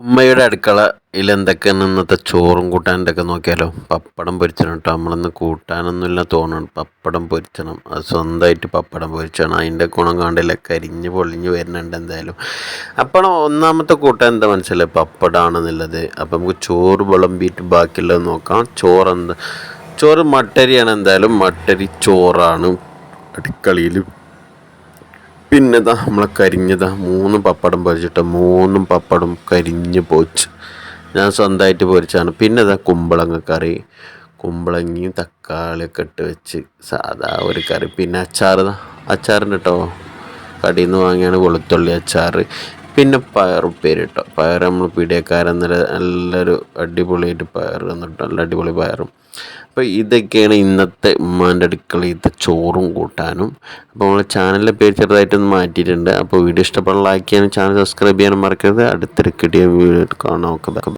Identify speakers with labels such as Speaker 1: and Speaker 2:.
Speaker 1: ഉമ്മയുടെ അടുക്കളയിൽ എന്തൊക്കെയാണ് ഇന്നത്തെ ചോറും കൂട്ടാനൊക്കെ നോക്കിയാലോ? പപ്പടം പൊരിച്ചണം കേട്ടോ നമ്മളിന്ന് കൂട്ടാനൊന്നുമില്ല തോന്നണം. പപ്പടം പൊരിച്ചണം. അത് സ്വന്തമായിട്ട് പപ്പടം പൊരിച്ചണം. അതിന്റെ ഗുണം കാണില്ല കരിഞ്ഞ് പൊളിഞ്ഞ് വരുന്നുണ്ട് എന്തായാലും. അപ്പോൾ ഒന്നാമത്തെ കൂട്ടാൻ എന്താ മനസ്സിലായി? പപ്പടമാണെന്നുള്ളത് അപ്പം നമുക്ക് ചോറ് വിളമ്പിയിട്ട് ബാക്കിയുള്ളത് നോക്കാം. ചോറ് എന്താ ചോറ് മട്ടരിയാണ് എന്തായാലും. മട്ടരി ചോറാണ് അടുക്കളയിൽ പിന്നെ ഇതാ നമ്മളെ കരിഞ്ഞതാ. മൂന്ന് പപ്പടം പൊരിച്ചിട്ട് മൂന്നും പപ്പടം കരിഞ്ഞ് പോച്ച് ഞാൻ സ്വന്തമായിട്ട് പൊരിച്ചാണ് പിന്നെ കുമ്പളങ്ങ കറി. കുമ്പളങ്ങയും തക്കാളിയൊക്കെ ഇട്ട് വെച്ച് സാധാ ഒരു കറി. പിന്നെ അച്ചാർ അച്ചാറുണ്ട് കേട്ടോ കടയിൽ നിന്ന് വാങ്ങിയാണ് വെളുത്തുള്ളി അച്ചാർ പിന്നെ പയറുപ്പേര് കേട്ടോ പയർ നമ്മൾ പീടിയക്കാരൻ നല്ലൊരു അടിപൊളിയായിട്ട് പയർ എന്നിട്ട് നല്ല അടിപൊളി പയറും. അപ്പോൾ ഇതൊക്കെയാണ് ഇന്നത്തെ ഉമ്മാന്റെ അടുക്കളയിലത്തെ ചോറും കൂട്ടാനും. അപ്പോൾ നമ്മളെ ചാനലിന്റെ പേര് ചെറുതായിട്ടൊന്ന് മാറ്റിയിട്ടുണ്ട്. അപ്പോൾ വീഡിയോ ഇഷ്ടപ്പെടാൻ ലൈക്ക് ചെയ്യാനും ചാനൽ സബ്സ്ക്രൈബ് ചെയ്യാനും മറക്കരുത്. അടുത്തൊരു കിട്ടിയ വീഡിയോ കാണാം. ഓക്കെ